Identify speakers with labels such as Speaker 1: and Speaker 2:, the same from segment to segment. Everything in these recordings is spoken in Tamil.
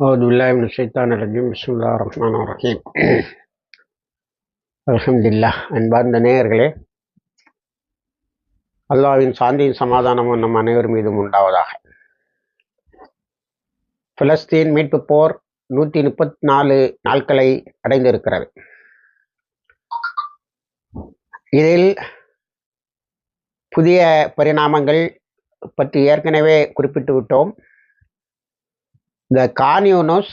Speaker 1: أعوذ بالله من الشيطان الرجيم بسم الله الرحمن الرحيم அல்ஹம்துலில்லாஹ் அன்பார்ந்த நேயர்களே அல்லாவின் சாந்தியும் சமாதானமும் நம் அனைவர் மீதும் உண்டாவதாக பிலஸ்தீன் மீட்பு போர் நூற்றி முப்பத்தி நாலு நாட்களை அடைந்திருக்கிறது இதில் புதிய பரிணாமங்கள் பற்றி ஏற்கனவே குறிப்பிட்டு விட்டோம் இந்த கான்யூனோஸ்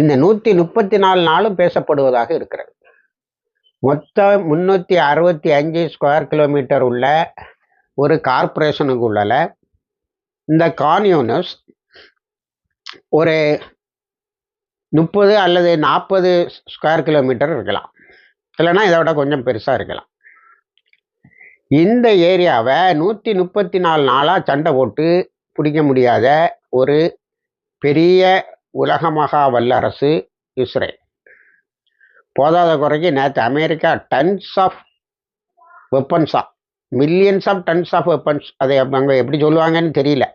Speaker 1: இந்த நூற்றி முப்பத்தி நாலு நாளும் பேசப்படுவதாக இருக்கிறது. மொத்தம் முந்நூற்றி அறுபத்தி அஞ்சு ஸ்கொயர் கிலோமீட்டர் உள்ள ஒரு கார்ப்பரேஷனுக்குள்ள இந்த கான்யூனஸ் ஒரு முப்பது அல்லது நாற்பது ஸ்கொயர் கிலோமீட்டர் இருக்கலாம். இல்லைன்னா இதை விட கொஞ்சம் பெருசாக இருக்கலாம். இந்த ஏரியாவை நூற்றி முப்பத்தி நாலு நாளாக சண்டை போட்டு பிடிக்க முடியாத ஒரு பெரிய உலக மகா வல்லரசு இஸ்ரேல். போதாத குறைக்கு நேற்று America tons of வெப்பன்ஸா millions of tons of weapons அதை அவங்க எப்படி சொல்லுவாங்கன்னு தெரியல.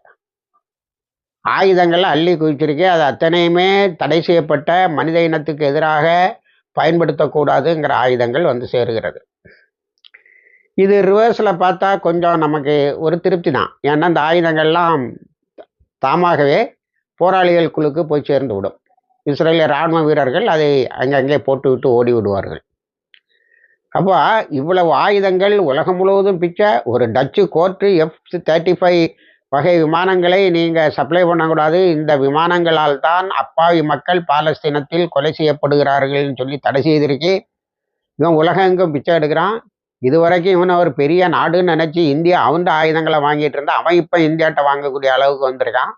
Speaker 1: ஆயுதங்களை அள்ளி குவிச்சிருக்கு. அது அத்தனையுமே தடை செய்யப்பட்ட மனித இனத்துக்கு எதிராக பயன்படுத்தக்கூடாதுங்கிற ஆயுதங்கள் வந்து சேருகிறது. இது ரிவர்ஸில் பார்த்தா கொஞ்சம் நமக்கு ஒரு திருப்தி தான். ஏன்னா இந்த ஆயுதங்கள்லாம் தாமாகவே போராளிகள் குழுக்கு போய் சேர்ந்து விடும். இஸ்ரேலிய இராணுவ வீரர்கள் அதை அங்கங்கே போட்டு விட்டு ஓடி விடுவார்கள். அப்போ இவ்வளவு ஆயுதங்கள் உலகம் முழுவதும் பிச்ச ஒரு Dutch court F thirty five வகை விமானங்களை நீங்கள் சப்ளை பண்ணக்கூடாது. இந்த விமானங்களால் தான் அப்பாவி மக்கள் பாலஸ்தீனத்தில் கொலை செய்யப்படுகிறார்கள்னு சொல்லி தடை செய்திருக்கு. இவன் உலகெங்கும் பிச்சை எடுக்கிறான். இது வரைக்கும் இவனை ஒரு பெரிய நாடுன்னு நினச்சி இந்தியா அவன் ஆயுதங்களை வாங்கிட்டு இருந்தான். அவன் இப்போ இந்தியாட்ட வாங்கக்கூடிய அளவுக்கு வந்திருக்கான்.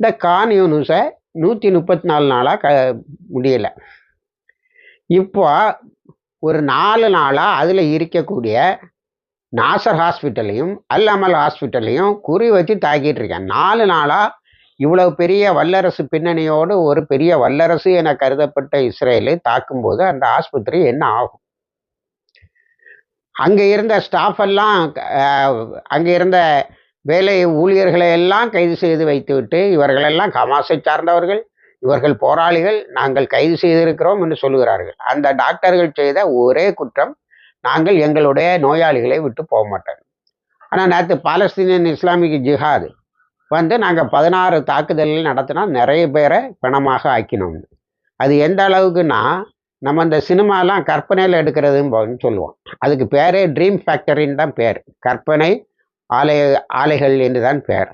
Speaker 1: இந்த கான் யூனுஸை நூற்றி முப்பத்தி நாலு நாளாக க முடியலை. இப்போ ஒரு நாலு நாளாக அதில் இருக்கக்கூடிய நாசர் ஹாஸ்பிட்டலையும் அல்லாமல் ஹாஸ்பிட்டலையும் குறி வச்சு தாக்கிட்டு இருக்கேன். நாலு நாளாக இவ்வளவு பெரிய வல்லரசு பின்னணியோடு ஒரு பெரிய வல்லரசு என கருதப்பட்ட இஸ்ரேலை தாக்கும்போது அந்த ஆஸ்பத்திரி என்ன ஆகும்? அங்கே இருந்த ஸ்டாஃப் எல்லாம் அங்கே இருந்த வேலை ஊழியர்களை எல்லாம் கைது செய்து வைத்துவிட்டு இவர்களெல்லாம் கமாசை சார்ந்தவர்கள் இவர்கள் போராளிகள் நாங்கள் கைது செய்திருக்கிறோம் என்று சொல்லுகிறார்கள். அந்த டாக்டர்கள் செய்த ஒரே குற்றம் நாங்கள் எங்களுடைய நோயாளிகளை விட்டு போக மாட்டோம். ஆனால் நேற்று பாலஸ்தீனியன் இஸ்லாமிக் ஜிஹாது வந்து நாங்கள் பதினாறு தாக்குதல்கள் நடத்தினா நிறைய பேரை பிணமாக ஆக்கினோம். அது எந்த அளவுக்குன்னா நம்ம இந்த சினிமாலாம் கற்பனையில் எடுக்கிறதுன்னு சொல்லுவோம். அதுக்கு பேரே ட்ரீம் ஃபேக்டரின்னு தான் பேர். கற்பனை ஆலை ஆலைகள் என்று தான் பேர்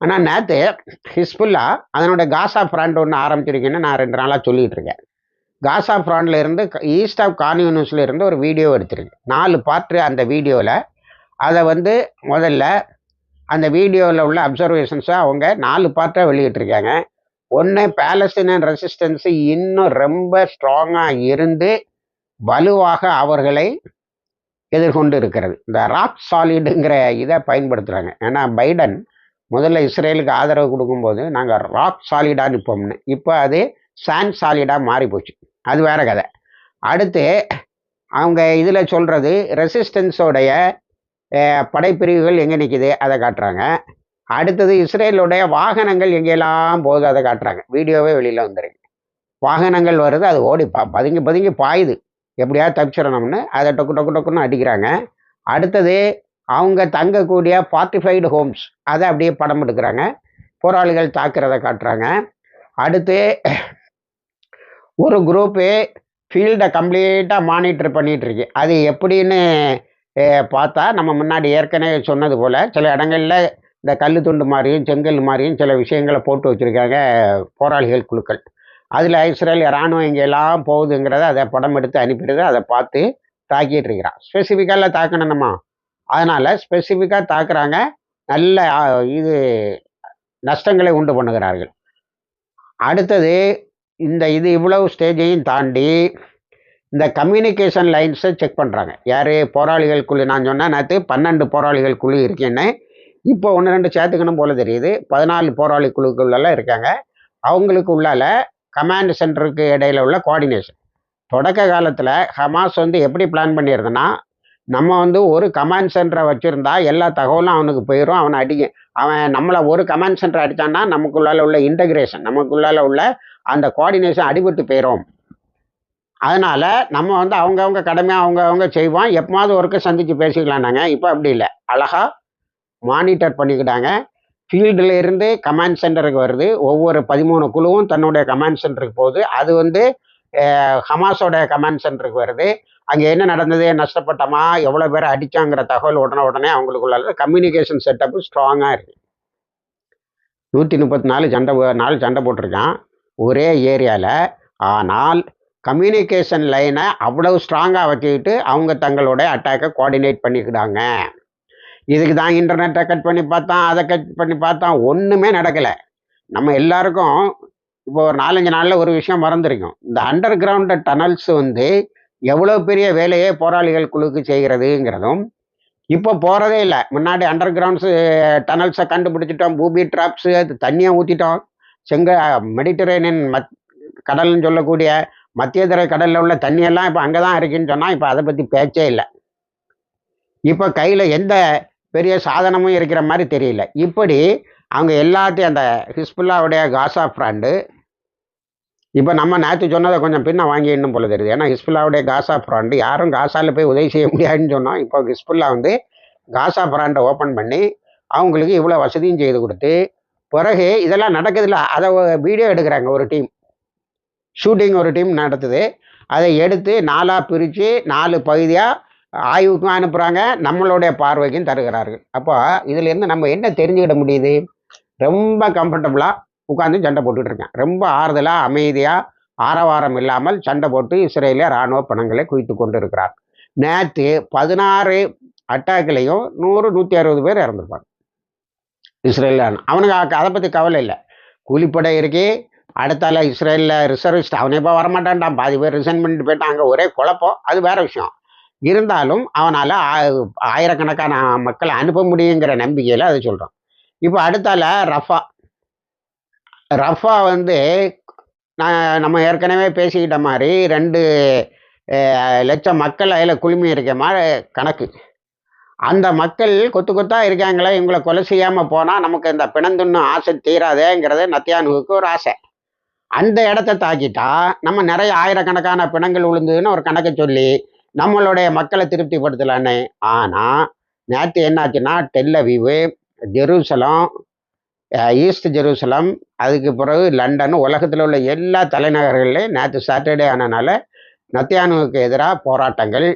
Speaker 1: ஆனால் நேற்று ஹிஸ்புல்லா அதனோட காசா ஃப்ராண்ட் ஒன்று ஆரம்பிச்சிருக்கேன்னு நான் ரெண்டு நாளாக சொல்லிகிட்டு இருக்கேன் காசா ஃப்ராண்டில் இருந்து ஈஸ்ட் ஆஃப் கான்யூனியூஸில் இருந்து ஒரு வீடியோ எடுத்திருக்கு. நாலு பார்ட்டு அந்த வீடியோவில் அதை வந்து முதல்ல அந்த வீடியோவில் உள்ள அப்சர்வேஷன்ஸை அவங்க நாலு பார்ட்டாக வெளியிட்டிருக்காங்க. ஒன்று பேலஸ்தீனியன் ரெசிஸ்டன்ஸு இன்னும் ரொம்ப ஸ்ட்ராங்காக இருந்து வலுவாக அவர்களை எதிர்கொண்டு இருக்கிறது இந்த ராக் சாலிடுங்கிற இதை பயன்படுத்துகிறாங்க ஏன்னா பைடன் முதல்ல இஸ்ரேலுக்கு ஆதரவு கொடுக்கும்போது நாங்கள் ராக் சாலிடாக நிற்போம்னு. இப்போ அது சாண்ட் சாலிடாக மாறி போச்சு அது வேற கதை. அடுத்து அவங்க இதில் சொல்கிறது ரெசிஸ்டன்ஸோடைய படைப்பிரிவுகள் எங்கே நிற்கிது? அதை காட்டுறாங்க. அடுத்தது இஸ்ரேலுடைய வாகனங்கள் எங்கெல்லாம் போகுது? அதை காட்டுறாங்க. வீடியோவே வெளியில் வந்துருங்க. வாகனங்கள் வருது அது ஓடி பதுங்கி பதுங்கி பாயுது. எப்படியாவது தப்பிச்சிடணும்னு அதை டொக்கு டொக்கு டொக்குன்னு அடிக்கிறாங்க. அடுத்தது அவங்க தங்கக்கூடிய ஃபார்ட்டிஃபைடு ஹோம்ஸ் அதை அப்படியே படம் எடுக்கிறாங்க. போராளிகள் தாக்குறதை காட்டுறாங்க. அடுத்து ஒரு குரூப்பு ஃபீல்டை கம்ப்ளீட்டாக மானிட்டர் பண்ணிகிட்ருக்கு அது எப்படின்னு பார்த்தா நம்ம முன்னாடி ஏற்கனவே சொன்னது போல் சில இடங்களில் இந்த கல் துண்டு மாதிரியும் செங்கல் மாதிரியும் சில விஷயங்களை போட்டு வச்சுருக்காங்க போராளிகள் குழுக்கள். அதில் இஸ்ரேல் இராணுவம் எங்கெல்லாம் போகுதுங்கிறத அதை படம் எடுத்து அனுப்பிடுது அதை பார்த்து தாக்கிட்டு இருக்கிறான். ஸ்பெசிஃபிக்காக தாக்கணுமா? அதனால் ஸ்பெசிஃபிக்காக தாக்குறாங்க நல்ல இது நஷ்டங்களை உண்டு பண்ணுகிறார்கள். அடுத்தது இந்த இது இவ்வளவு ஸ்டேஜையும் தாண்டி இந்த கம்யூனிகேஷன் லைன்ஸை செக் பண்ணுறாங்க யார்? போராளிகள் குழு. நான் சொன்னேன் நேற்று பன்னெண்டு போராளிகள் குழு இருக்கேன்னு. இப்போ ஒன்று ரெண்டு சேர்த்துக்கணும் போல தெரியுது. பதினாலு போராளி குழுக்குள்ளெல்லாம் இருக்காங்க. அவங்களுக்கு உள்ளால கமாண்ட் சென்டருக்கு இடையில உள்ள கோஆர்டினேஷன் தொடக்க காலத்தில் ஹமாஸ் வந்து எப்படி பிளான் பண்ணியிருந்தேன்னா நம்ம வந்து ஒரு கமாண்ட் சென்டரை வச்சுருந்தா எல்லா தகவலும் அவனுக்கு போயிடும் அவனை அடிக்க அவன் நம்மளை ஒரு கமாண்ட் சென்டர் அடித்தான்னா நமக்குள்ளால உள்ள இன்டகிரேஷன் நமக்குள்ளால உள்ள அந்த கோஆர்டினேஷன் அடிபட்டு போயிடும் அதனால் நம்ம வந்து அவங்கவுங்க கடமையாக அவங்கவுங்க செய்வோம். எப்போது ஒருக்க சந்தித்து பேசிக்கலாம் நாங்கள் இப்போ அப்படி இல்லை. அழகாக மானிட்டர் பண்ணிக்கிட்டாங்க. ஃபீல்டில் இருந்து கமாண்ட் சென்டருக்கு வருது. ஒவ்வொரு பதிமூணு குழுவும் தன்னுடைய கமாண்ட் சென்டருக்கு போகுது. அது வந்து ஹமாஸோட கமாண்ட் சென்டருக்கு வருது. அங்கே என்ன நடந்தது? நஷ்டப்பட்டோமா எவ்வளோ பேரை அடிச்சாங்கிற தகவல் உடனே உடனே அவங்களுக்குள்ள கம்யூனிகேஷன் செட்டப்பு ஸ்ட்ராங்காக இருக்குது நூற்றி முப்பத்தி நாலு சண்டை நாலு சண்டை போட்டிருக்கான். ஒரே ஏரியாவில் ஆனால் கம்யூனிகேஷன் லைனை அவ்வளவு ஸ்ட்ராங்காக வச்சுக்கிட்டு அவங்க தங்களோட அட்டாக்கை கோஆர்டினேட் பண்ணிக்கிட்டாங்க இதுக்கு தான் இன்டர்நெட்டை கட் பண்ணி பார்த்தான் அதை கட் பண்ணி பார்த்தான். ஒன்றுமே நடக்கலை. நம்ம எல்லாருக்கும் இப்போ ஒரு நாலஞ்சு நாளில் ஒரு விஷயம் மறந்துருக்கும். இந்த அண்டர் கிரவுண்ட் டனல்ஸ் வந்து எவ்வளோ பெரிய வேலையை போராளிகள் குழுக்கு செய்கிறதுங்கிறதும் இப்போ போகிறதே இல்லை. முன்னாடி அண்டர் கிரவுண்ட்ஸு டனல்ஸை கண்டுபிடிச்சிட்டோம். பூபி ட்ராப்ஸு அது தண்ணியை ஊற்றிட்டோம் செங்க மெடிட்டரேனியன் மத் கடல்னு சொல்லக்கூடிய மத்திய தரை கடலில் உள்ள தண்ணியெல்லாம் இப்போ அங்கே தான் இருக்குன்னு சொன்னால் இப்போ அதை பற்றி பேச்சே இல்லை. இப்போ கையில் எந்த பெரிய சாதனமும் இருக்கிற மாதிரி தெரியல. இப்படி அவங்க எல்லாத்தையும் அந்த ஹிஸ்புல்லாவுடைய காசா ஃப்ராண்டு இப்போ நம்ம நேற்று சொன்னதை கொஞ்சம் பின்ன வாங்கிடணும் போல தெரியுது. ஏன்னா ஹிஸ்புல்லாவுடைய காசா ஃப்ராண்டு யாரும் காசாவில் போய் உதவி செய்ய முடியாதுன்னு சொன்னோம் இப்போ ஹிஸ்புல்லா வந்து காசா ஃப்ராண்டை ஓப்பன் பண்ணி அவங்களுக்கு இவ்வளோ வசதியும் செய்து கொடுத்து பிறகு இதெல்லாம் நடக்குதுல்ல அதை வீடியோ எடுக்கிறாங்க ஒரு டீம். ஷூட்டிங் ஒரு டீம் நடத்துது. அதை எடுத்து நாலாக பிரித்து நாலு பகுதியாக ஆய்வுக்கும் அனுப்புகிறாங்க நம்மளுடைய பார்வைக்கும் தருகிறார்கள். அப்போ இதுலேருந்து நம்ம என்ன தெரிஞ்சுக்கிட முடியுது? ரொம்ப கம்ஃபர்டபுளாக உட்காந்து சண்டை போட்டுக்கிட்டு இருக்கேன். ரொம்ப ஆறுதலாக அமைதியாக ஆரவாரம் இல்லாமல் சண்டை போட்டு இஸ்ரேலிய இராணுவ பணங்களை குவித்து கொண்டு இருக்கிறார் நேற்று பதினாறு அட்டாக்லையும் நூறு நூற்றி அறுபது பேர் இறந்துருப்பாங்க. இஸ்ரேலில் அவனுக்கு அதை பற்றி கவலை இல்லை. கூலிப்படை இருக்கே அடுத்தால இஸ்ரேலில் ரிசர்விஸ்ட் அவனே இப்போ வரமாட்டான்டான் பாதி பேர் ரிசைன் பண்ணிட்டு போயிட்டான் அங்கே ஒரே குழப்பம். அது வேற விஷயம். இருந்தாலும் அவனால் ஆயிரக்கணக்கான மக்களை அனுப்ப முடியுங்கிற நம்பிக்கையில் அதை சொல்கிறோம் இப்போ அடுத்தால ரஃபா. ரஃபா வந்து நான் நம்ம ஏற்கனவே பேசிக்கிட்ட மாதிரி ரெண்டு லட்சம் மக்கள் அதில் குழுமி இருக்க மாதிரி கணக்கு. அந்த மக்கள் கொத்து கொத்தா இருக்காங்களே இவங்களை கொலை செய்யாமல் போனால் நமக்கு இந்த பிணந்துண்ணும் ஆசை தீராதேங்கிறது நத்தியானுவுக்கு ஒரு ஆசை. அந்த இடத்த தாக்கிட்டா நம்ம நிறைய ஆயிரக்கணக்கான பிணங்கள் விழுந்ததுன்னு ஒரு கணக்கை சொல்லி நம்மளுடைய மக்களை திருப்திப்படுத்தலான்னு. ஆனால் நேற்று என்னாச்சுன்னா டெல்லவிவு ஜெருசலம் ஈஸ்ட் ஜெருசலம் அதுக்கு பிறகு லண்டன் உலகத்தில் உள்ள எல்லா தலைநகர்கள்லையும் நேற்று சாட்டர்டே ஆனனால நத்தியானுவுக்கு எதிராக போராட்டங்கள்.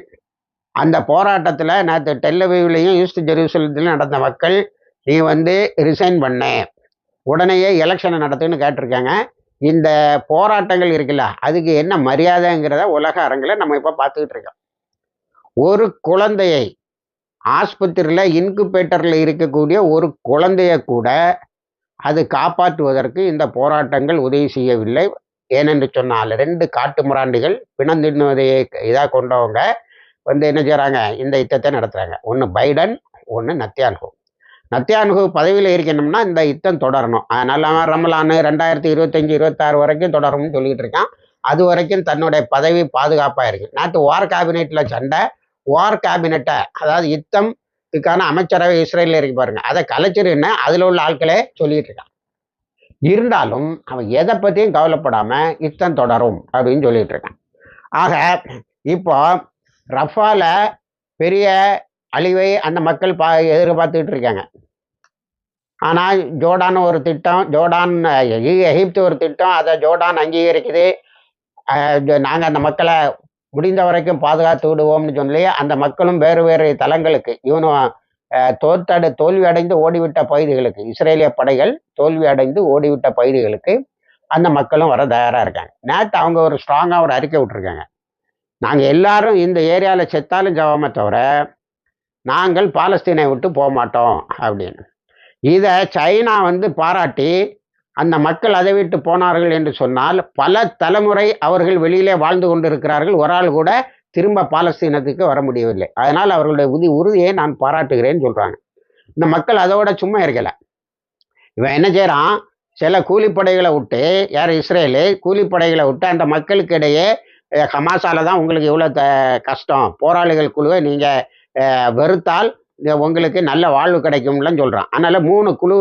Speaker 1: அந்த போராட்டத்தில் நேற்று டெல்லவிவ்லையும் ஈஸ்ட் ஜெருசலத்திலையும் நடந்த மக்கள் நீ வந்து ரிசைன் பண்ண. உடனேயே எலெக்ஷனை நடத்துன்னு கேட்டிருக்காங்க. இந்த போராட்டங்கள் இருக்குல்ல அதுக்கு என்ன மரியாதைங்கிறத உலக அரங்கில் நம்ம இப்போ பார்த்துக்கிட்டு இருக்கோம். ஒரு குழந்தையை ஆஸ்பத்திரியில் இன்குபேட்டரில் இருக்கக்கூடிய ஒரு குழந்தைய கூட அது காப்பாற்றுவதற்கு இந்த போராட்டங்கள் உதவி செய்யவில்லை. ஏனென்று சொன்னால் ரெண்டு காட்டு முராண்டிகள் பிணந்தின்னுவதையை இதாக கொண்டவங்க வந்து என்ன செய்கிறாங்க இந்த யுத்தத்தை நடத்துகிறாங்க ஒன்று பைடன் ஒன்று நத்தியான்ஹூ நத்தியான்ஹூ பதவியில் இருக்கணும்னா இந்த யுத்தம் தொடரணும். அதனால அவன் ரமலான் ரெண்டாயிரத்தி இருபத்தஞ்சி இருபத்தாறு வரைக்கும் தொடரும்னு சொல்லிகிட்டு இருக்கான். அது வரைக்கும் தன்னுடைய பதவி பாதுகாப்பாக இருக்கு. நேற்று வார் கேபினெட்டில் சண்டை. வார் கேபினெட்டை அதாவது யுத்தத்துக்கான அமைச்சரவை இஸ்ரேலில் இருக்கு பாருங்க. அதை கலைச்சிருன்னு அதில் உள்ள ஆட்களே சொல்லிட்டு இருக்கான் இருந்தாலும் அவன் எதை பற்றியும் கவலைப்படாமல் யுத்தம் தொடரும் அப்படின்னு சொல்லிட்டு இருக்கான். ஆக இப்போ ரஃபால பெரிய அழிவை அந்த மக்கள் பா எதிர்பார்த்துக்கிட்டு இருக்காங்க. ஆனால் ஜோர்டான் ஒரு திட்டம் ஜோர்டான் எகிப்து ஒரு திட்டம் அதை ஜோர்டான் அங்கீகரிக்குது. நாங்கள் அந்த மக்களை முடிந்த வரைக்கும் பாதுகாத்து விடுவோம்னு சொல்லி அந்த மக்களும் வேறு வேறு தளங்களுக்கு இவனும் அஹ், தோத்தடு தோல்வி அடைந்து ஓடிவிட்ட பகுதிகளுக்கு இஸ்ரேலிய படைகள் தோல்வி அடைந்து ஓடிவிட்ட பகுதிகளுக்கு அந்த மக்களும் வர தயாராக இருக்காங்க. நேற்று அவங்க ஒரு ஸ்ட்ராங்காக ஒரு அறிக்கை விட்டுருக்காங்க. நாங்கள் எல்லாரும் இந்த ஏரியாவில் செத்தாலும் ஜவாம தவிர நாங்கள் பாலஸ்தீனை விட்டு போக மாட்டோம் அப்படின்னு. இதை சைனா வந்து பாராட்டி அந்த மக்கள் அதை விட்டு போனார்கள் என்று சொன்னால் பல தலைமுறை அவர்கள் வெளியிலே வாழ்ந்து கொண்டிருக்கிறார்கள். ஒரு ஆள் கூட திரும்ப பாலஸ்தீனத்துக்கு வர முடியவில்லை. அதனால் அவர்களுடைய உதி உறுதியை நான் பாராட்டுகிறேன்னு சொல்கிறாங்க இந்த மக்கள் அதோட சும்மா இருக்கலை. இவன் என்ன செய்கிறான் சில கூலிப்படைகளை விட்டு யார் இஸ்ரேலு கூலிப்படைகளை விட்டு அந்த மக்களுக்கு இடையே அஹ், தான் உங்களுக்கு இவ்வளோ த கஷ்டம். போராளிகள் குழுவை நீங்கள் வெறுத்தால் உங்களுக்கு நல்ல வாழ்வு கிடைக்கும்லாம் சொல்கிறான் அதனால் மூணு குழு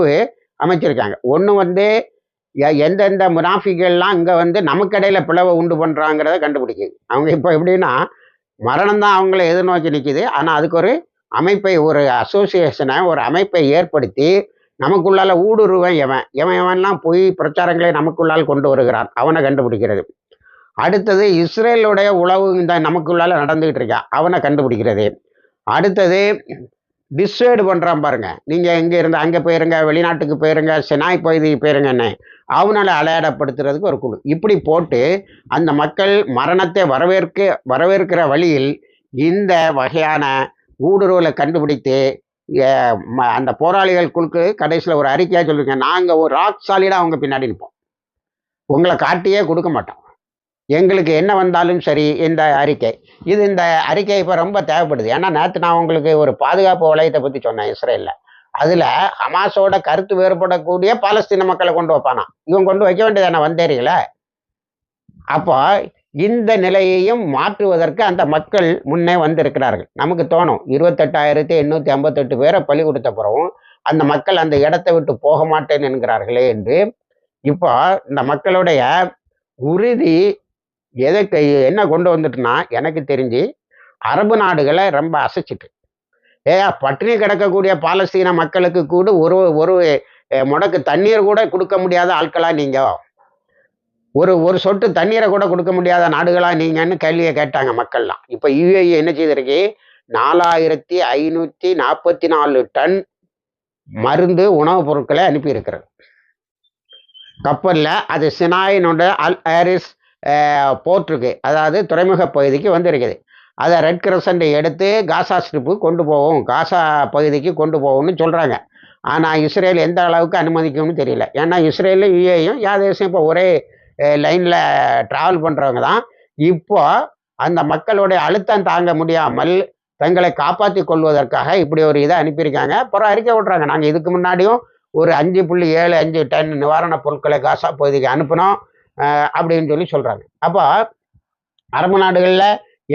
Speaker 1: அமைச்சிருக்காங்க. ஒன்று வந்து எந்தெந்த முனாஃபிகள்லாம் இங்கே வந்து நமக்கு பிளவை உண்டு பண்ணுறாங்கிறத கண்டுபிடிக்குது. அவங்க இப்போ எப்படின்னா மரணம் தான் அவங்கள எதிர்நோக்கி நிற்கிது ஆனால் அதுக்கு ஒரு அமைப்பை ஒரு அசோசியேஷனை ஒரு அமைப்பை ஏற்படுத்தி நமக்குள்ளால ஊடுருவன் எவன். எவன் எவன்லாம் பொய் பிரச்சாரங்களை நமக்குள்ளால் கொண்டு வருகிறான் அவனை கண்டுபிடிக்கிறது. அடுத்தது இஸ்ரேலுடைய உளவு இந்த நமக்குள்ளால நடந்துகிட்டு இருக்கா அவனை கண்டுபிடிக்கிறது. அடுத்தது டிசைடு பண்ணுறான் பாருங்க. நீங்கள் எங்கே இருந்து அங்கே போயிருங்க வெளிநாட்டுக்கு போயிருங்க செனாய் பகுதிக்கு போயிருங்கன்னு அவனால் அலையாடப்படுத்துறதுக்கு ஒரு குழு. இப்படி போட்டு அந்த மக்கள் மரணத்தை வரவேற்க வரவேற்கிற வழியில் இந்த வகையான ஊடுருவலை கண்டுபிடித்து ம- அந்த போராளிகள் குழுக்கு கடைசியில் ஒரு அறிக்கையாக சொல்லுங்க நாங்கள் ஒரு ராக் சாலிடாக அவங்க பின்னாடி நிற்போம் உங்களை காட்டியே கொடுக்க மாட்டோம். எங்களுக்கு என்ன வந்தாலும் சரி இந்த அறிக்கை. இது இந்த அறிக்கை இப்போ ரொம்ப தேவைப்படுது. ஏன்னா நேற்று நான் உங்களுக்கு ஒரு பாதுகாப்பு வளையத்தை பற்றி சொன்னேன் இஸ்ரேலில். அதில் ஹமாஸோட கருத்து வேறுபடக்கூடிய பாலஸ்தீன மக்களை கொண்டு வைப்பானா இவன் கொண்டு வைக்க வேண்டியதான வந்தேறீங்களே அப்போ இந்த நிலையையும் மாற்றுவதற்கு அந்த மக்கள் முன்னே வந்திருக்கிறார்கள். நமக்கு தோணும் இருபத்தெட்டாயிரத்தி எண்ணூற்றி ஐம்பத்தெட்டு பேரை பலி கொடுத்த பிறகும் அந்த மக்கள் அந்த இடத்தை விட்டு போக மாட்டேன் என்கிறார்களே என்று இப்போ இந்த மக்களுடைய உறுதி எதுக்கு என்ன கொண்டு வந்துட்டுனா எனக்கு தெரிஞ்சு அரபு நாடுகளை ரொம்ப அசைச்சிட்டு. ஏ பட்டினி கிடக்கக்கூடிய பாலஸ்தீன மக்களுக்கு கூட ஒரு ஒரு முடக்கு தண்ணீர் கூட கொடுக்க முடியாத ஆட்களாக நீங்கள் ஒரு ஒரு சொட்டு தண்ணீரை கூட கொடுக்க முடியாத நாடுகளாக நீங்கன்னு கேள்வியை கேட்டாங்க மக்கள்லாம். இப்போ யுஏஇ என்ன செய்திருக்கு? நாலாயிரத்தி ஐநூற்றி நாற்பத்தி நாலு டன் மருந்து உணவுப் பொருட்களை அனுப்பியிருக்கிறது. கப்பலில் அது சினாயினோட அல் ஏரிஸ் போர்ட்டுருக்கு. அதாவது துறைமுக பகுதிக்கு வந்திருக்குது. அதை ரெட் கிரசண்டை எடுத்து காசா ஸ்ட்ரிப்பு கொண்டு போவோம். காசா பகுதிக்கு கொண்டு போவோம்னு சொல்கிறாங்க ஆனால் இஸ்ரேல் எந்த அளவுக்கு அனுமதிக்கும்னு தெரியல. ஏன்னா இஸ்ரேலும் யுஏயும் யாதேசம் இப்போ ஒரே லைனில் ட்ராவல் பண்ணுறவங்க தான். இப்போ அந்த மக்களுடைய அழுத்தம் தாங்க முடியாமல் தங்களை காப்பாற்றி கொள்வதற்காக இப்படி ஒரு இதை அனுப்பியிருக்காங்க. அப்புறம் அறிக்கை விட்றாங்க நாங்கள் இதுக்கு முன்னாடியும் ஒரு அஞ்சு புள்ளி ஏழு அஞ்சு டன் நிவாரணப் பொருட்களை காசா பகுதிக்கு அனுப்பினோம். அப்படின்னு சொல்லி சொல்கிறாங்க அப்போ அரபு நாடுகளில்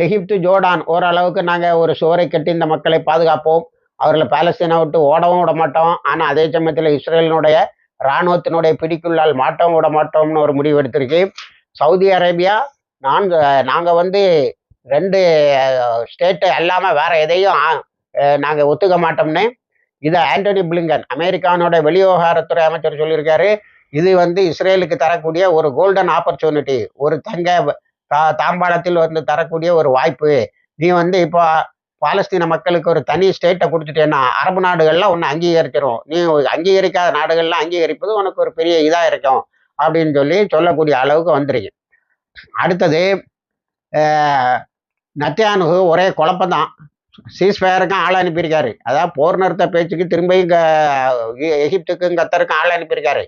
Speaker 1: எகிப்து ஜோர்டான் ஓரளவுக்கு நாங்கள் ஒரு சுவரை கட்டி இந்த மக்களை பாதுகாப்போம். அவர்களை பாலஸ்தீனா விட்டு ஓடவும் விட மாட்டோம். ஆனால் அதே சமயத்தில் இஸ்ரேலினுடைய இராணுவத்தினுடைய பிடிக்குள்ளால் மாட்டவும் விட மாட்டோம்னு ஒரு முடிவு எடுத்திருக்கு. சவுதி அரேபியா நான்கு நாங்கள் வந்து ரெண்டு ஸ்டேட்டு அல்லாமல் வேற எதையும் நாங்கள் ஒத்துக்க மாட்டோம்னு இதை ஆண்டனி பிளிங்கன் அமெரிக்கானோட வெளிவிவகாரத்துறை அமைச்சர் சொல்லியிருக்காரு. இது வந்து இஸ்ரேலுக்கு தரக்கூடிய ஒரு கோல்டன் ஆப்பர்ச்சுனிட்டி ஒரு தங்க தா தாம்பாளத்தில் வந்து தரக்கூடிய ஒரு வாய்ப்பு. நீ வந்து இப்போ பாலஸ்தீன மக்களுக்கு ஒரு தனி ஸ்டேட்டை கொடுத்துட்டேன்னா அரபு நாடுகள்லாம் ஒன்று அங்கீகரிச்சிடும் நீ அங்கீகரிக்காத நாடுகள்லாம் அங்கீகரிப்பது உனக்கு ஒரு பெரிய இதாக இருக்கும் அப்படின்னு சொல்லி சொல்லக்கூடிய அளவுக்கு வந்துருக்கு அடுத்தது நத்தியானுகு ஒரே குழப்பம் தான் சீஸ்ஃபயருக்கும் ஆள் அனுப்பியிருக்காரு. அதாவது போர் நிறுத்த பேச்சுக்கு திரும்பியும் எகிப்துக்கும் கத்தருக்கும் ஆள் அனுப்பியிருக்காரு.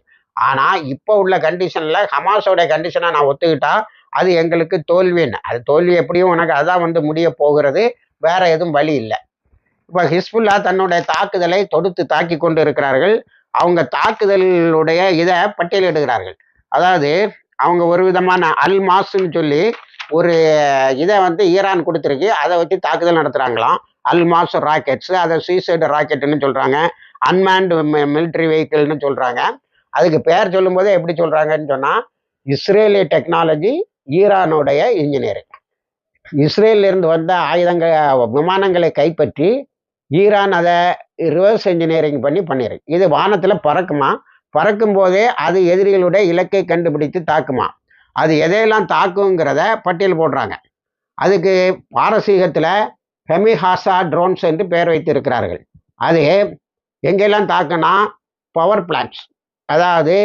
Speaker 1: ஆனால் இப்போ உள்ள கண்டிஷனில் ஹமாஸோட கண்டிஷனை நான் ஒத்துக்கிட்டா அது எங்களுக்கு தோல்வின்னு. அது தோல்வி எப்படியும் உனக்கு அதான் வந்து முடிய போகிறது. வேற எதுவும் வழி இல்லை. இப்போ ஹிஸ்புல்லா தன்னுடைய தாக்குதலை தொடுத்து தாக்கி கொண்டு இருக்கிறார்கள் அவங்க தாக்குதலுடைய இதை பட்டியலிடுகிறார்கள். அதாவது அவங்க ஒரு விதமான அல் மாசுன்னு சொல்லி ஒரு இதை வந்து ஈரான் கொடுத்துருக்கு. அதை வச்சு தாக்குதல் நடத்துகிறாங்களாம் அல் மாசு ராக்கெட்ஸ் அதை சூசைடு ராக்கெட்டுன்னு சொல்கிறாங்க அன்மேன்டு மிலிட்ரி வெஹிக்கிள்னு சொல்கிறாங்க அதுக்கு பேர் சொல்லும்போதே எப்படி சொல்கிறாங்கன்னு சொன்னால் இஸ்ரேலி டெக்னாலஜி ஈரானுடைய இன்ஜினியரிங் இஸ்ரேலிருந்து வந்த ஆயுதங்கள் விமானங்களை கைப்பற்றி ஈரான் அதை ரிவர்ஸ் இன்ஜினியரிங் பண்ணி பண்ணிருக்கு இது வானத்தில் பறக்குமா? பறக்கும் போதே அது எதிரிகளுடைய இலக்கை கண்டுபிடித்து தாக்குமா? அது எதையெல்லாம் தாக்குங்கிறத பட்டியல் போடுறாங்க. அதுக்கு பாரசீகத்தில் ஹெமிஹாசா ட்ரோன்ஸ் என்று பெயர் வைத்திருக்கிறார்கள். அது எங்கெல்லாம் தாக்குனா? பவர் பிளான்ட்ஸ் அதாவது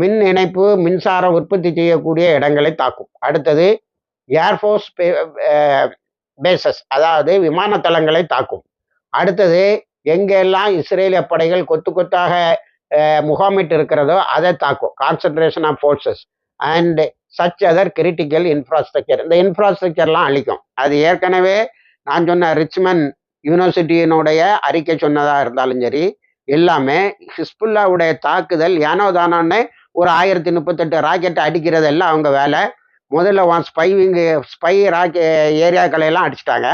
Speaker 1: மின் இணைப்பு மின்சாரம் உற்பத்தி செய்யக்கூடிய இடங்களை தாக்கும். அடுத்தது ஏர்ஃபோர்ஸ் பேசஸ் அதாவது விமான தளங்களை தாக்கும். அடுத்தது எங்கெல்லாம் இஸ்ரேலிய படைகள் கொத்து கொத்தாக முகாமிட்டு இருக்கிறதோ அதை தாக்கும். Concentration of forces and such other critical infrastructure இந்த இன்ஃப்ராஸ்ட்ரக்சர்லாம் அழிக்கும். அது ஏற்கனவே நான் சொன்ன ரிச்மன் யூனிவர்சிட்டியினுடைய அறிக்கை சொன்னதாக இருந்தாலும் சரி எல்லாமே ஹிஸ்புல்லாவுடைய தாக்குதல் ஏனோ தானோன்னு ஒரு ஆயிரத்தி முப்பத்தெட்டு ராக்கெட் அடிக்கிறது எல்லாம் அவங்க வேலை. முதல்ல ஒன் ஸ்பைவிங்கு ஸ்பை ராக்கெ ஏரியாக்களை எல்லாம் அடிச்சிட்டாங்க.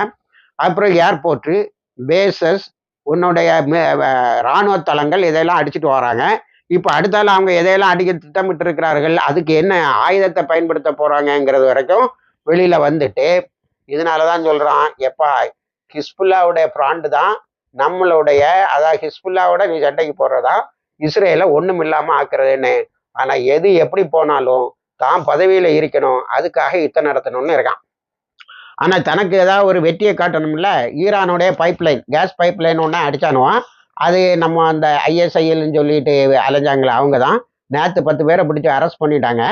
Speaker 1: அப்புறம் ஏர்போர்ட்டு பேசஸ் உன்னுடைய இராணுவ தளங்கள் இதையெல்லாம் அடிச்சுட்டு வராங்க. இப்போ அடுத்தால அவங்க எதையெல்லாம் அடிக்க திட்டமிட்டு இருக்கிறார்கள் அதுக்கு என்ன ஆயுதத்தை பயன்படுத்த போகிறாங்கங்கிறது வரைக்கும் வெளியில வந்துட்டு இதனால தான் சொல்றான் எப்பா ஹிஸ்புல்லாவுடைய பிராண்டு தான் நம்மளுடைய அதாவது ஹிஸ்புல்லாவோட நீ சண்டைக்கு போடுறதா இஸ்ரேலை ஒன்றும் இல்லாமல் ஆக்குறதுன்னு. ஆனால் எது எப்படி போனாலும் தான் பதவியில் இருக்கணும். அதுக்காக யுத்தம் நடத்தணும்னு இருக்கான். ஆனால் தனக்கு ஏதாவது ஒரு வெற்றியை காட்டணும்ல? ஈரானுடைய பைப்லைன் கேஸ் பைப்லைன் ஒன்று அடிச்சானுவான் அது நம்ம அந்த ஐஎஸ்ஐஎல்னு சொல்லிட்டு அலைஞ்சாங்களே அவங்க தான். நேற்று பத்து பேரை பிடிச்சி அரெஸ்ட் பண்ணிட்டாங்க.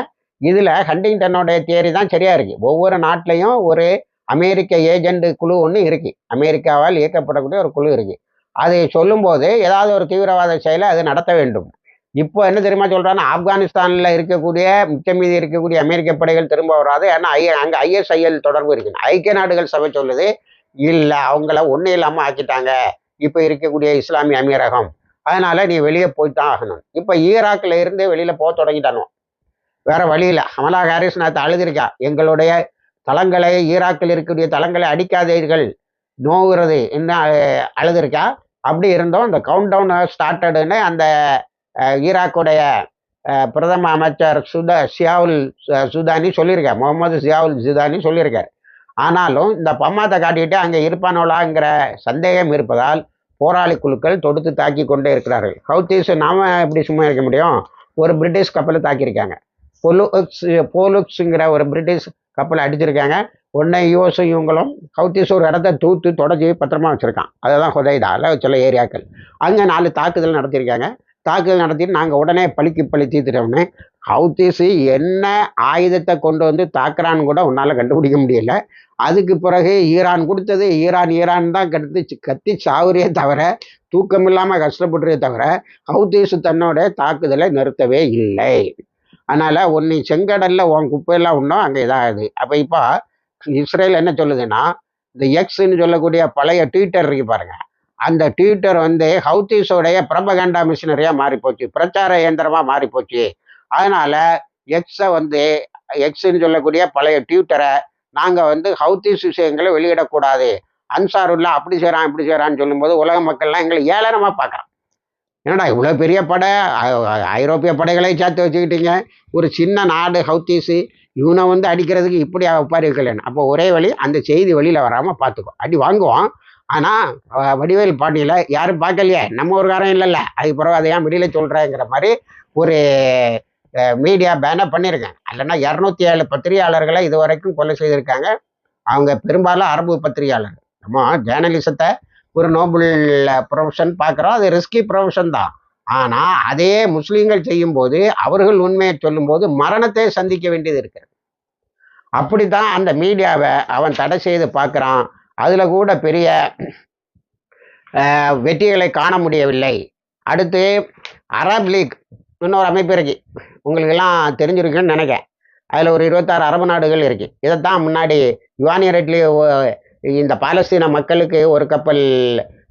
Speaker 1: இதில் ஹண்டிங்டனோடைய தியரி தான் சரியாக இருக்குது ஒவ்வொரு நாட்டிலையும் ஒரு அமெரிக்க ஏஜெண்ட் குழு ஒன்று இருக்கு. அமெரிக்காவால் இயக்கப்படக்கூடிய ஒரு குழு இருக்கு. அதை சொல்லும்போது ஏதாவது ஒரு தீவிரவாத செயலை அது நடத்த வேண்டும். இப்போ என்ன தெரியுமா சொல்கிறான்னா ஆப்கானிஸ்தானில் இருக்கக்கூடிய மிச்சம் மீதி இருக்கக்கூடிய அமெரிக்க படைகள் திரும்ப வராது. ஏன்னா ஐ அங்கே ஐஎஸ்ஐஎல் தொடர்பு இருக்கு. ஐக்கிய நாடுகள் சபை சொல்லுது இல்லை அவங்கள ஒன்றும் இல்லாமல் ஆக்கிட்டாங்க. இப்போ இருக்கக்கூடிய இஸ்லாமிய அமீரகம். அதனால நீ வெளியே போய்த்தான் ஆகணும். இப்போ ஈராக்ல இருந்து வெளியில போக தொடங்கிட்டானோ வேற வழியில் அமலா ஹாரிஸ் நான் அழுதுருக்கா எங்களுடைய தளங்களை ஈராக்கில் இருக்கக்கூடிய தளங்களை அடிக்காதீர்கள். நோவுறது என்ன அழுதுருக்கா? அப்படி இருந்தோம். இந்த கவுண்ட் டவுன் ஸ்டார்டடுன்னு அந்த ஈராக்குடைய பிரதம அமைச்சர் சுதா சியாவுல் சு- சுதானி சொல்லியிருக்கார். முகமது சியாவுல் சுதானி சொல்லியிருக்கார். ஆனாலும் இந்த பம்மாத்தை காட்டிட்டு அங்கே இருப்பானோலாங்கிற சந்தேகம் இருப்பதால் போராளி குழுக்கள் தொடுத்து தாக்கி கொண்டே இருக்கிறார்கள். ஹவுத்தீஸ் நாம எப்படி சும்மா இருக்க முடியும்? ஒரு பிரிட்டிஷ் கப்பலை தாக்கியிருக்காங்க. பொலுக்ஸ் போலுக்ஸுங்கிற ஒரு பிரிட்டிஷ் கப்பலை அடிச்சிருக்காங்க. உடனே யூஎஸும் இவங்களும் ஹவுத்தீஸ் ஒரு இடத்த தூத்து தொடச்சி பத்திரமா வச்சுருக்கான். அதுதான் ஹுதைதால சில ஏரியாக்கள். அங்கே நாலு தாக்குதல் நடத்தியிருக்காங்க தாக்குதல் நடத்திட்டு நாங்கள் உடனே பழிக்கு பழி தீர்த்துட்டோம்னே ஹவுத்தீஸு என்ன ஆயுதத்தை கொண்டு வந்து தாக்குறான்னு கூட உன்னால் கண்டுபிடிக்க முடியல. அதுக்கு பிறகு ஈரான் கொடுத்தது ஈரான் ஈரான் தான் கடுத்து கத்தி சாவுறே தவிர தூக்கம் இல்லாமல் கஷ்டப்படுறே தவிர ஹவுத்தீஸ் தன்னோட தாக்குதலை நிறுத்தவே இல்லை. அதனால உன்னை செங்கடல்ல உன் குப்பையெல்லாம் உண்டோம் அங்கே இதாகுது. அப்போ இப்போ இஸ்ரேல் என்ன சொல்லுதுன்னா இந்த எக்ஸ்ன்னு சொல்லக்கூடிய பழைய ட்விட்டர் இருக்கு பாருங்க. அந்த ட்விட்டர் வந்து ஹவுத்திஸோடைய பிரபகண்டா மிஷினரியாக மாறி போச்சு பிரச்சார இயந்திரமாக மாறி போச்சு அதனால எக்ஸை வந்து எக்ஸ்ன்னு சொல்லக்கூடிய பழைய ட்விட்டரை நாங்கள் வந்து ஹவுத்திஸ் விஷயங்களை வெளியிடக்கூடாது. அன்சாருல்லா அப்படி செய்கிறான் இப்படி செய்கிறான்னு சொல்லும்போது உலக மக்கள்லாம் எங்களை ஏளனமாக பார்க்குறான் என்னடா இவ்வளோ பெரிய படை? ஐரோப்பிய படைகளை சேர்த்து வச்சுக்கிட்டீங்க. ஒரு சின்ன நாடு ஹவுத்தீஸு இவனை வந்து அடிக்கிறதுக்கு இப்படி ஒப்பாரி வைக்கலன்னு அப்போ ஒரே வழி அந்த செய்தி வெளியில் வராமல் பார்த்துக்கோ. அடி வாங்குவோம் ஆனால் வடிவேல் பாட்டியில் யாரும் பார்க்கலையே. நம்ம ஒரு காரம் இல்லைல்ல. அதுக்கு பிறகு அதை ஏன் வெளியில் சொல்கிறேங்கிற மாதிரி ஒரு மீடியா பேனர் பண்ணியிருக்கேன். இல்லைன்னா இரநூத்தி ஏழு பத்திரிகையாளர்களை இது வரைக்கும் கொலை செய்திருக்காங்க. அவங்க பெரும்பாலும் அரபு பத்திரிகையாளர் நம்ம ஜேர்னலிசத்தை ஒரு நோபல் ப்ரொஃபஷன் பார்க்குறோம். அது ரிஸ்கி ப்ரொஃபஷன் தான். ஆனால் அதே முஸ்லீம்கள் செய்யும்போது அவர்கள் உண்மையை சொல்லும்போது மரணத்தை சந்திக்க வேண்டியது இருக்கிறது. அப்படித்தான் அந்த மீடியாவை அவன் தடை செய்து பார்க்குறான். அதில் கூட பெரிய வெற்றிகளை காண முடியவில்லை. அடுத்து அரப் லீக் இன்னொரு அமைப்பு இருக்கு. உங்களுக்கெல்லாம் தெரிஞ்சிருக்குன்னு நினைக்கிறேன். அதில் ஒரு இருபத்தாறு அரபு நாடுகள் இருக்கு. இதைத்தான் முன்னாடி யுவானியரட்லி இந்த பாலஸ்தீன மக்களுக்கு ஒரு கப்பல்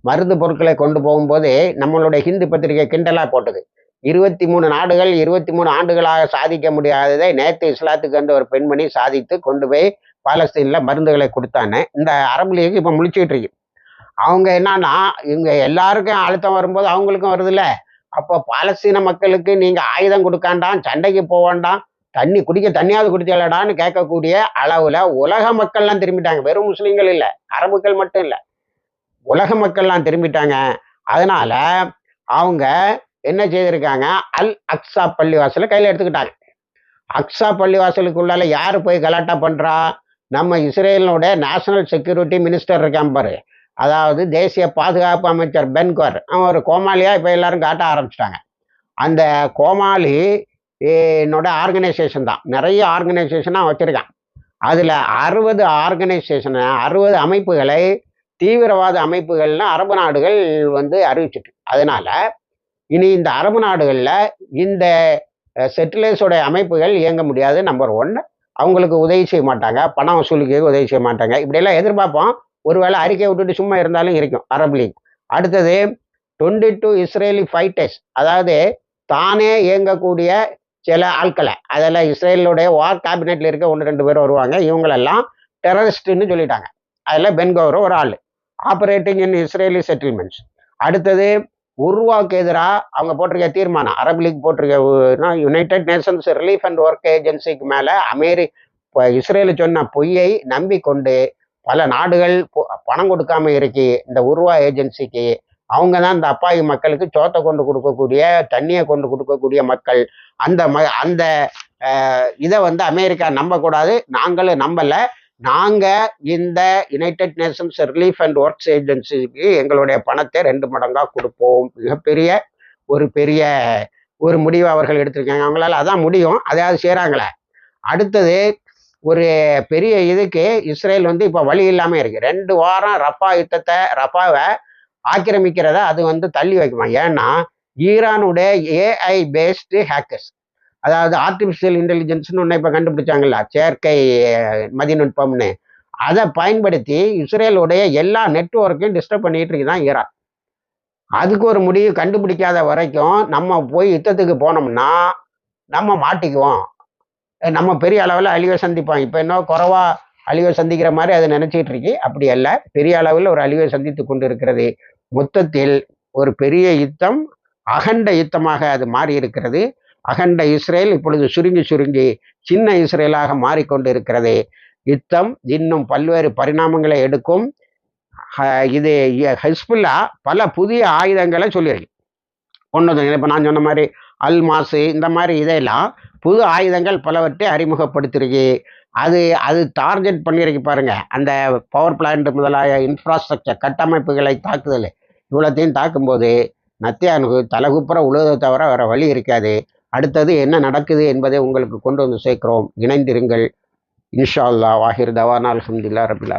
Speaker 1: மருந்து பொருட்களை கொண்டு போகும்போது நம்மளுடைய ஹிந்து பத்திரிகை கிண்டலாக போட்டது. இருபத்தி மூணு நாடுகள் இருபத்தி மூணு ஆண்டுகளாக சாதிக்க முடியாததை நேற்று இஸ்லாத்துக்கு வந்த ஒரு பெண்மணி சாதித்து கொண்டு போய் பாலஸ்தீனில் மருந்துகளை கொடுத்தான்னு இந்த அரபு லீக் இப்போ முழிச்சுக்கிட்டு இருக்கு. அவங்க என்னன்னா இவங்க எல்லாருக்கும் அழுத்தம் வரும்போது அவங்களுக்கும் வருதுல்ல. அப்போ பாலஸ்தீன மக்களுக்கு நீங்கள் ஆயுதம் கொடுக்காண்டாம் சண்டைக்கு போக வேண்டாம் தண்ணி குடிக்க தண்ணியாவது குடிச்சலடான்னு கேட்கக்கூடிய அளவில் உலக மக்கள்லாம் திரும்பிட்டாங்க. வெறும் முஸ்லீம்கள் இல்லை அரபுக்கள் மட்டும் இல்லை. உலக மக்கள்லாம் திரும்பிட்டாங்க. அதனால அவங்க என்ன செய்திருக்காங்க? அல் அக்ஸா பள்ளிவாசலை கையில் எடுத்துக்கிட்டாங்க. அக்ஸா பள்ளிவாசலுக்குள்ளால யார் போய் கலாட்டா பண்ணுறா நம்ம இஸ்ரேலினுடைய நேஷனல் செக்யூரிட்டி மினிஸ்டர் இருக்கான் பாரு. அதாவது தேசிய பாதுகாப்பு அமைச்சர் பென்கோர். அவன் ஒரு கோமாளியாக இப்போ எல்லாரும் காட்ட ஆரம்பிச்சிட்டாங்க. அந்த கோமாளி என்னோட ஆர்கனைசேஷன் தான். நிறைய ஆர்கனைசேஷனாக வச்சுருக்கான். அதில் அறுபது ஆர்கனைசேஷனை அறுபது அமைப்புகளை தீவிரவாத அமைப்புகள்னு அரபு நாடுகள் வந்து அறிவிச்சிட்டு. அதனால இனி இந்த அரபு நாடுகளில் இந்த செட்டிலேஸோட அமைப்புகள் இயங்க முடியாது நம்பர் ஒன்று அவங்களுக்கு உதவி செய்ய மாட்டாங்க. பணம் வசூலுக்கு உதவி செய்ய மாட்டாங்க. இப்படியெல்லாம் எதிர்பார்ப்போம். ஒருவேளை அறிக்கை விட்டுட்டு சும்மா இருந்தாலும் இருக்கும் அரபு லீக். அடுத்தது டுவெண்ட்டி டூ இஸ்ரேலி ஃபைட்டர்ஸ் அதாவது தானே இயங்கக்கூடிய சில ஆட்களை. அதில் இஸ்ரேலுடைய வார் கேபினெட்டில் இருக்க ஒன்று ரெண்டு பேர் வருவாங்க. இவங்களெல்லாம் டெரரிஸ்ட்டுன்னு சொல்லிட்டாங்க. அதில் பென்கோவர் ஒரு ஆள். ஆப்ரேட்டிங் இன் இஸ்ரேலி செட்டில்மெண்ட்ஸ் அடுத்தது உருவாக்கு எதிராக அவங்க போட்டிருக்க தீர்மானம். அரபு லீக் போட்டிருக்க United Nations relief and work ஏஜென்சிக்கு மேலே அமெரி இப்போ இஸ்ரேலு சொன்ன பொய்யை நம்பிக்கொண்டு பல நாடுகள் பணம் கொடுக்காம இருக்கு இந்த உருவா ஏஜென்சிக்கு அவங்க தான் இந்த அப்பாவி மக்களுக்கு சோத்தை கொண்டு கொடுக்கக்கூடிய தண்ணியை கொண்டு கொடுக்கக்கூடிய மக்கள். அந்த ம அந்த இதை வந்து அமெரிக்கா நம்பக்கூடாது. நாங்களும் நம்பலை. நாங்கள் இந்த United Nations relief and works ஏஜென்சிக்கு எங்களுடைய பணத்தை ரெண்டு மடங்காக கொடுப்போம். மிகப்பெரிய ஒரு பெரிய ஒரு முடிவு அவர்கள் எடுத்திருக்காங்க. அவங்களால அதான் முடியும். அதாவது செய்கிறாங்களே அடுத்தது ஒரு பெரிய இதுக்கு இஸ்ரேல் வந்து இப்போ வழி இல்லாமல் இருக்குது ரெண்டு வாரம் ரஃபா யுத்தத்தை ரஃபாவை ஆக்கிரமிக்கிறத அது வந்து தள்ளி வைக்குமா? ஏன்னா ஈரானுடைய ஏஐ பேஸ்டு ஹேக்கர்ஸ் அதாவது ஆர்டிஃபிஷியல் இன்டெலிஜென்ஸ்னு ஒன்று இப்போ கண்டுபிடிச்சாங்கல்ல செயற்கை மதிநுட்பம்னு. அதை பயன்படுத்தி இஸ்ரேலுடைய எல்லா நெட்வொர்க்கையும் டிஸ்டர்ப் பண்ணிட்டு இருக்குதான் ஈரான். அதுக்கு ஒரு முடிவு கண்டுபிடிக்காத வரைக்கும் நம்ம போய் யுத்தத்துக்கு போனோம்னா நம்ம மாட்டிக்குவோம். நம்ம பெரிய அளவில் அழிவை சந்திப்போம். இப்போ இன்னும் குறைவா அழிவை சந்திக்கிற மாதிரி அதை நினச்சிட்டு இருக்கு. அப்படி அல்ல. பெரிய அளவில் ஒரு அழிவை சந்தித்து கொண்டு இருக்கிறது மொத்தத்தில் ஒரு பெரிய யுத்தம் அகண்ட யுத்தமாக அது மாறி இருக்கிறது அகண்ட இஸ்ரேல் இப்பொழுது சுருங்கி சுருங்கி சின்ன இஸ்ரேலாக மாறிக்கொண்டு இருக்கிறது யுத்தம் இன்னும் பல்வேறு பரிணாமங்களை எடுக்கும். ஹ- இது இ- ஹிஸ்புல்லா பல புதிய ஆயுதங்களை சொல்லியிருக்கு. ஒன்று இப்போ நான் சொன்ன மாதிரி அல்மாசு இந்த மாதிரி இதெல்லாம் புது ஆயுதங்கள் பலவற்றை அறிமுகப்படுத்திருக்கு அது அது டார்கெட் பண்ணியிருக்கு பாருங்க. அந்த பவர் பிளான்ட் முதலாய இன்ஃப்ராஸ்ட்ரக்சர் கட்டமைப்புகளை தாக்குதல். இவ்வளோத்தையும் தாக்கும்போது நத்தியானுக்கு தலகுப்புற உழுவதை தவிர வேற வழி இருக்காது. அடுத்தது என்ன நடக்குது என்பதை உங்களுக்கு கொண்டு வந்து சேர்க்கிறோம். இணைந்திருங்கள். இன்ஷா அல்லா வாஹிர் தவானா அல்ஹம்துலில்லாஹ் ரபில்